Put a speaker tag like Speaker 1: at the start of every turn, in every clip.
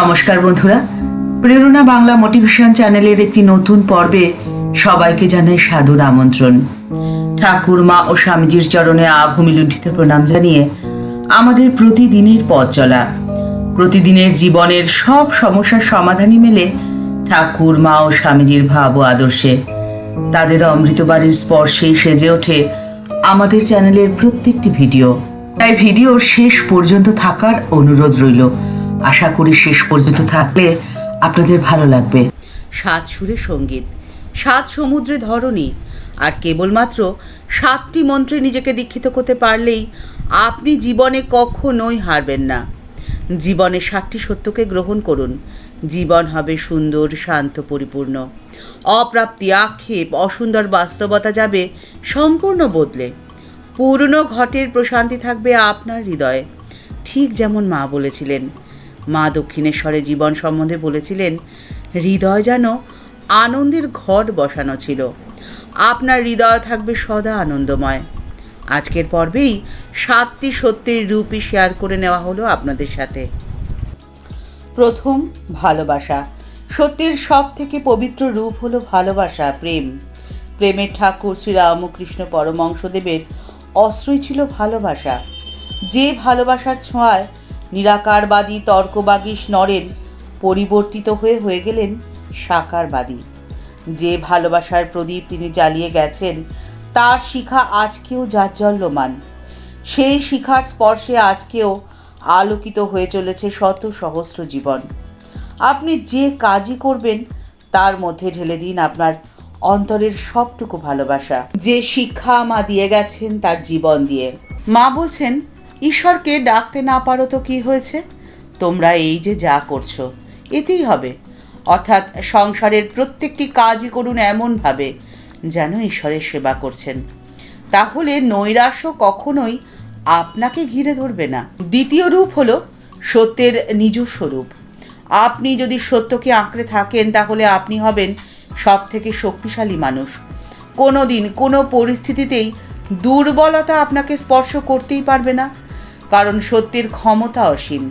Speaker 1: নমস্কার বন্ধুরা। প্রেরণা বাংলা মোটিভেশন চ্যানেলের একটি নতুন পর্বে সবাইকে জানাই সাদর আমন্ত্রণ। ঠাকুর, মা ও স্বামীজির চরণে আভূমি লুণ্ঠিত প্রণাম জানিয়ে আমাদের প্রতিদিনের পথ চলা। প্রতিদিনের জীবনের সব সমস্যার সমাধানই মেলে ঠাকুর, মা ও স্বামীজির ভাব ও আদর্শে। তাদের অমৃতবাণীর স্পর্শেই সেজে ওঠে আমাদের চ্যানেলের প্রত্যেকটি ভিডিও। তাই ভিডিওর শেষ পর্যন্ত থাকার অনুরোধ রইল। আশা করি শেষ পর্যন্ত থাকলে আপনাদের ভালো লাগবে।
Speaker 2: সাত সুরে সংগীত, সাত সমুদ্রে ধরণী, আর কেবলমাত্র সাতটি মন্ত্রে নিজেকে দীক্ষিত করতে পারলেই আপনি জীবনে কখনোই হারবেন না। জীবনে সাতটি সত্যকে গ্রহণ করুন। জীবন হবে সুন্দর, শান্ত, পরিপূর্ণ। অপ্রাপ্তি, আক্ষেপ, অসুন্দর বাস্তবতা যাবে সম্পূর্ণ বদলে। পুরনো ঘটের প্রশান্তি থাকবে আপনার হৃদয়ে। ঠিক যেমন মা বলেছিলেন মা দক্ষিণেশ্বরে জীবন সম্বন্ধে বলেছিলেন, হৃদয় যেন আনন্দের ঘট বসানো ছিল। আপনার হৃদয় থাকবে সদা আনন্দময়। আজকের পর্বেই সাতটি সত্যের রূপই শেয়ার করে নেওয়া হলো আপনাদের সাথে। প্রথম, ভালোবাসা। সত্যের সব থেকে পবিত্র রূপ হলো ভালোবাসা, প্রেম। প্রেমের ঠাকুর শ্রীরামকৃষ্ণ পরমংশদেবের অস্ত্রই ছিল ভালোবাসা। যে ভালোবাসার ছোঁয়ায় নিরাকারবাদী তর্কবাগীশ নরেন পরিবর্তিত হয়ে হয়ে গেলেন সাকারবাদী। যে ভালোবাসার প্রদীপ তিনি জ্বালিয়ে গেছেন, তার শিখা আজকেও জাজ্জল্যমান সেই শিখার স্পর্শে আজকেও আলোকিত হয়ে চলেছে শত সহস্র জীবন। আপনি যে কাজই করবেন, তার মধ্যে ঢেলে দিন আপনার অন্তরের সবটুকু ভালোবাসা। যে শিক্ষা মা দিয়ে গেছেন তার জীবন দিয়ে। মা বলছেন ঈশ্বরকে ডাকতে না পারো তো কি হয়েছে? তোমরা এই যে যা করছ, এতেই হবে। অর্থাৎ সংসারের প্রত্যেকটি কাজই করুন এমনভাবে যেন ঈশ্বরের সেবা করছেন। তাহলে নৈরাশ্য কখনোই আপনাকে ঘিরে ধরবে না। দ্বিতীয় রূপ হলো সত্যের নিজস্ব রূপ। আপনি যদি সত্যকে আঁকড়ে থাকেন, তাহলে আপনি হবেন সব থেকে শক্তিশালী মানুষ। কোনো দিন কোনো পরিস্থিতিতেই দুর্বলতা আপনাকে স্পর্শ করতেই পারবে না। কারণ সত্যের ক্ষমতা অসীম।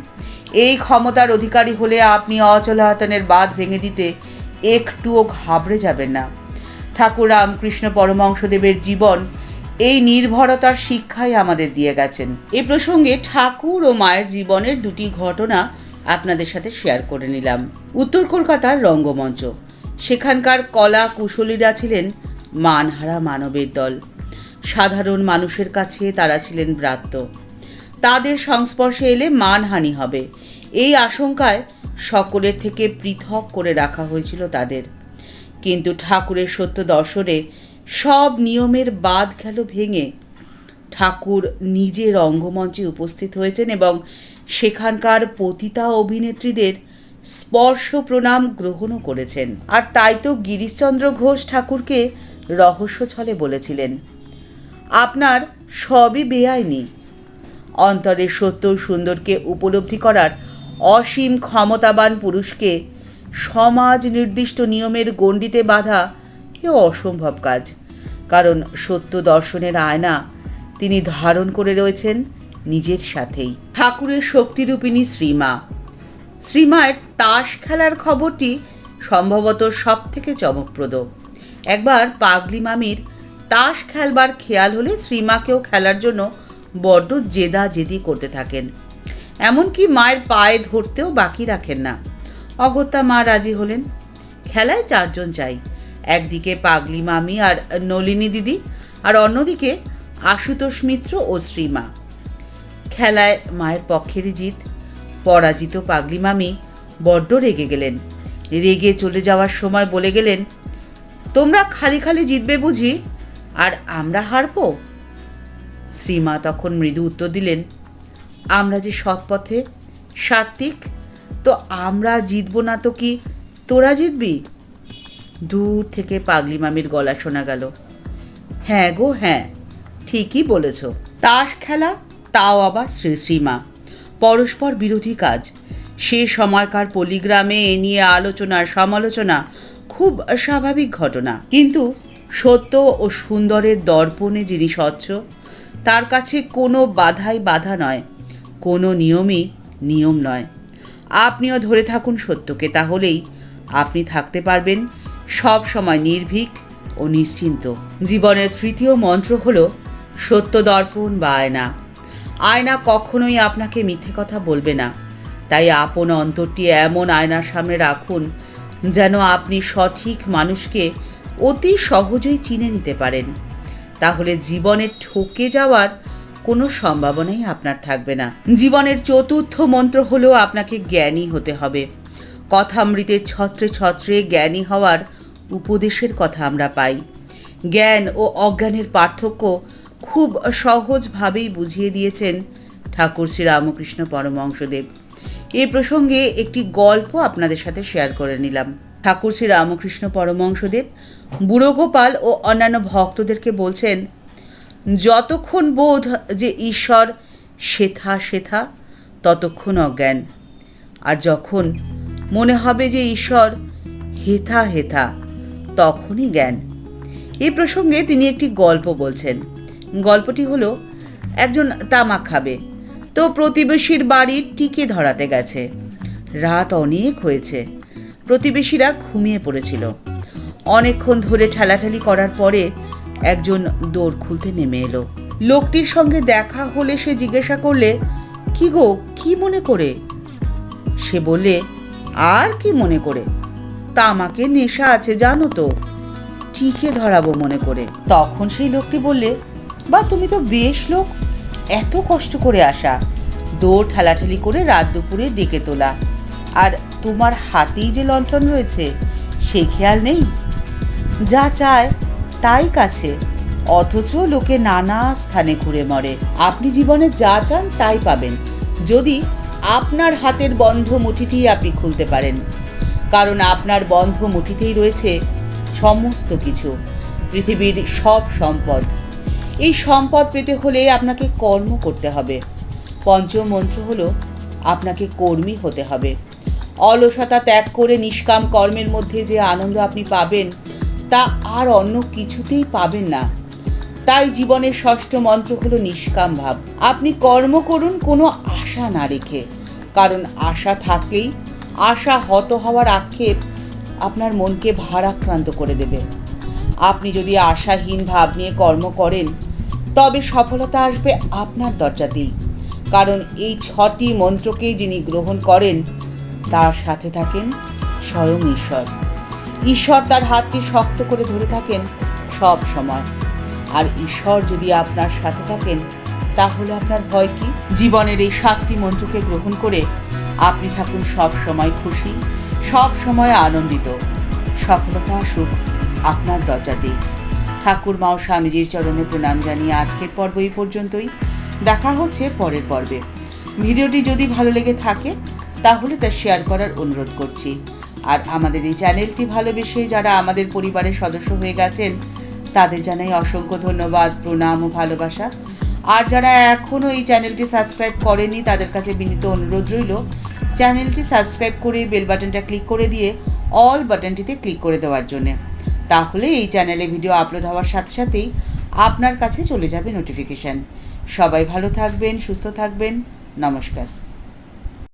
Speaker 2: এই ক্ষমতার অধিকারী হলে আপনি অচলায়তনের বাঁধ ভেঙে দিতে একটুও ঘাবড়ে যাবেন না। ঠাকুর রামকৃষ্ণ পরমংশদেবের জীবন এই নির্ভরতার শিক্ষাই আমাদের দিয়ে গেছেন। এ প্রসঙ্গে ঠাকুর ও মায়ের জীবনের দুটি ঘটনা আপনাদের সাথে শেয়ার করে নিলাম। উত্তর কলকাতার রঙ্গমঞ্চ। সেখানকার কলা কুশলীরা ছিলেন মানহারা মানবের দল। সাধারণ মানুষের কাছে তারা ছিলেন ব্রাত্য। তাদের সংস্পর্শে এলে মানহানি হবে। এই আশঙ্কায় সকলের থেকে পৃথক করে রাখা হয়েছিল তাদের। কিন্তু ঠাকুরের সত্য দর্শনে সব নিয়মের বাদ গেল ভেঙে। ঠাকুর নিজে রঙ্গমঞ্চে উপস্থিত হয়েছেন এবং সেখানকার পতিতা অভিনেত্রীদের স্পর্শ প্রণাম গ্রহণও করেছেন। আর তাই তো গিরিশচন্দ্র ঘোষ ঠাকুরকে রহস্য ছলে বলেছিলেন। আপনার সবই বেআইনি। অন্তরের সত্য সুন্দরকে উপলব্ধি করার অসীম ক্ষমতাবান পুরুষকে সমাজ নির্দিষ্ট নিয়মের গণ্ডিতে বাঁধা এ অসম্ভব কাজ। কারণ সত্য দর্শনের আয়না তিনি ধারণ করে রয়েছেন নিজের সাথেই। ঠাকুরের শক্তিরূপিণী শ্রীমা। শ্রীমায়ের তাস খেলার খবরটি সম্ভবত সব থেকে চমকপ্রদ। একবার পাগলি মামির তাস খেলবার খেয়াল হলে শ্রীমাকেও খেলার জন্য বড্ড জেদা জেদি করতে থাকেন। এমনকি মায়ের পায়ে ধরতেও বাকি রাখেন না। অগত্যা মা রাজি হলেন। খেলায় চারজন চাই। একদিকে পাগলি মামি আর নলিনী দিদি আর অন্যদিকে আশুতোষ মিত্র ও শ্রীমা। খেলায় মায়ের পক্ষেরই জিত। পরাজিত পাগলি মামি বড্ড রেগে গেলেন। রেগে চলে যাওয়ার সময় বলে গেলেন, তোমরা খালি খালি জিতবে বুঝি, আর আমরা হারবো? শ্রীমা তখন মৃদু উত্তর দিলেন, আমরা যে সৎ পথে সাত্বিক, তো আমরা জিতবো না তো কি তোরা জিতবি? দূর থেকে পাগলি মামির গলা শোনা গেল হ্যাঁ গো হ্যাঁ ঠিকই বলেছ। তাস খেলা, তাও আবার শ্রী শ্রীমা। পরস্পর বিরোধী কাজ। সে সময়কার পল্লীগ্রামে এ নিয়ে আলোচনা, সমালোচনা খুব স্বাভাবিক ঘটনা। কিন্তু সত্য ও সুন্দরের দর্পণে যিনি স্বচ্ছ তার কাছে কোনো বাধাই বাধা নয়, কোনো নিয়মই নিয়ম নয়। আপনিও ধরে থাকুন সত্যকে, তাহলেই আপনি থাকতে পারবেন সব সময় নির্ভীক ও নিশ্চিন্ত। জীবনের তৃতীয় মন্ত্র হল, সত্য দর্পণ বা আয়না। আয়না কখনোই আপনাকে মিথ্যে কথা বলবে না। তাই আপন অন্তরটি এমন আয়নার সামনে রাখুন, যেন আপনি সঠিক মানুষকে অতি সহজেই চিনে নিতে পারেন। তাহলে জীবনে ঠকে যাওয়ার কোনো সম্ভাবনাই আপনার থাকবে না। জীবনের চতুর্থ মন্ত্র হলো আপনাকে জ্ঞানী হতে হবে। কথামৃতের ছত্রে ছত্রে জ্ঞানী হওয়ার উপদেশের কথা আমরা পাই। জ্ঞান ও অজ্ঞানের পার্থক্য খুব সহজভাবেই বুঝিয়ে দিয়েছেন ঠাকুর শ্রী রামকৃষ্ণ পরমহংসদেব। এ প্রসঙ্গে একটি গল্প আপনাদের সাথে শেয়ার করে নিলাম। ঠাকুর শ্রী রামকৃষ্ণ পরমহংসদেব বুড়ো গোপাল ও অন্যান্য ভক্তদেরকে বলছেন, যতক্ষণ বোধ যে ঈশ্বর শেথা শেথা ততক্ষণ অজ্ঞান। আর যখন মনে হবে যে ঈশ্বর হেথা হেথা, তখনই জ্ঞান। এই প্রসঙ্গে তিনি একটি গল্প বলছেন। গল্পটি হলো, একজন তামাক খাবে, তো প্রতিবেশীর বাড়ির টিকে ধরাতে গেছে। রাত অনেক হয়েছে। প্রতিবেশীরা ঘুমিয়ে পড়েছিল। অনেকক্ষণ ধরে ঠেলাঠেলি করার পরে একজন দৌড় খুলতে নেমে এলো। লোকটির সঙ্গে দেখা হলে সে জিজ্ঞাসা করলে, কি গো, কি মনে করে? সে বললে, আর কি মনে করে? তা আমাকে নেশা আছে, জানো তো। টিকে ধরাবো মনে করে। তখন সেই লোকটি বললে, বা, তুমি তো বেশ লোক, এত কষ্ট করে আসা। দৌড় ঠেলাঠেলি করে রাত দুপুরে ডেকে তোলা। আর তোমার হাতেই যে লণ্ঠন রয়েছে সেই খেয়াল নেই? যা চায় তাই কাছে। অথচ লোকে নানা স্থানে ঘুরে মরে। আপনি জীবনে যা চান তাই পাবেন। যদি আপনার হাতের বন্ধ মুঠিটি আপনি খুলতে পারেন। কারণ আপনার বন্ধ মুঠিতেই রয়েছে সমস্ত কিছু। পৃথিবীর সব সম্পদ। এই সম্পদ পেতে হলে আপনাকে কর্ম করতে হবে। পঞ্চম মন্ত্র হলো, আপনাকে কর্মী হতে হবে। অলসতা ত্যাগ করে নিষ্কাম কর্মের মধ্যে যে আনন্দ আপনি পাবেন তা আর অন্য কিছুতেই পাবেন না। তাই জীবনের ষষ্ঠ মন্ত্র হলো নিষ্কাম ভাব। আপনি কর্ম করুন, কোনো আশা না রেখে। কারণ আশা থাকলেই আশা হত হওয়ার আক্ষেপ আপনার মনকে ভারাক্রান্ত করে দেবে। আপনি যদি আশাহীন ভাব নিয়ে কর্ম করেন, তবে সফলতা আসবে আপনার দরজাতেই। কারণ এই ছটি মন্ত্রকেই যিনি গ্রহণ করেন, তার সাথে থাকেন স্বয়ং ঈশ্বর। ঈশ্বর তার হাতটি শক্ত করে ধরে থাকেন সব সময়। আর ঈশ্বর যদি আপনার সাথে থাকেন, তাহলে আপনার ভয় কি? জীবনের এই সাতটি মন্ত্রকে গ্রহণ করে আপনি থাকুন সব সময় খুশি, সব সময় আনন্দিত। সফলতা আসুক আপনার দরজাতেই। ঠাকুর মা ও স্বামীজির চরণে প্রণাম জানিয়ে আজকের পর্ব এই পর্যন্তই। দেখা হচ্ছে পরের পর্বে। ভিডিওটি যদি ভালো লেগে থাকে, তাহলে তা শেয়ার করার অনুরোধ করছি। আর আমাদের এই চ্যানেলটি ভালোবেসে যারা আমাদের পরিবারের সদস্য হয়ে গেছেন, তাদের জানাই অসংখ্য ধন্যবাদ, প্রণাম ও ভালোবাসা। আর যারা এখনও এই চ্যানেলটি সাবস্ক্রাইব করেনি তাদের কাছে বিনীত অনুরোধ রইল, চ্যানেলটি সাবস্ক্রাইব করে বেল বাটনটা ক্লিক করে দিয়ে অল বাটনটিতে ক্লিক করে দেওয়ার জন্যে। তাহলে এই চ্যানেলে ভিডিও আপলোড হওয়ার সাথে সাথেই আপনার কাছে চলে যাবে নোটিফিকেশান। সবাই ভালো থাকবেন, সুস্থ থাকবেন। নমস্কার।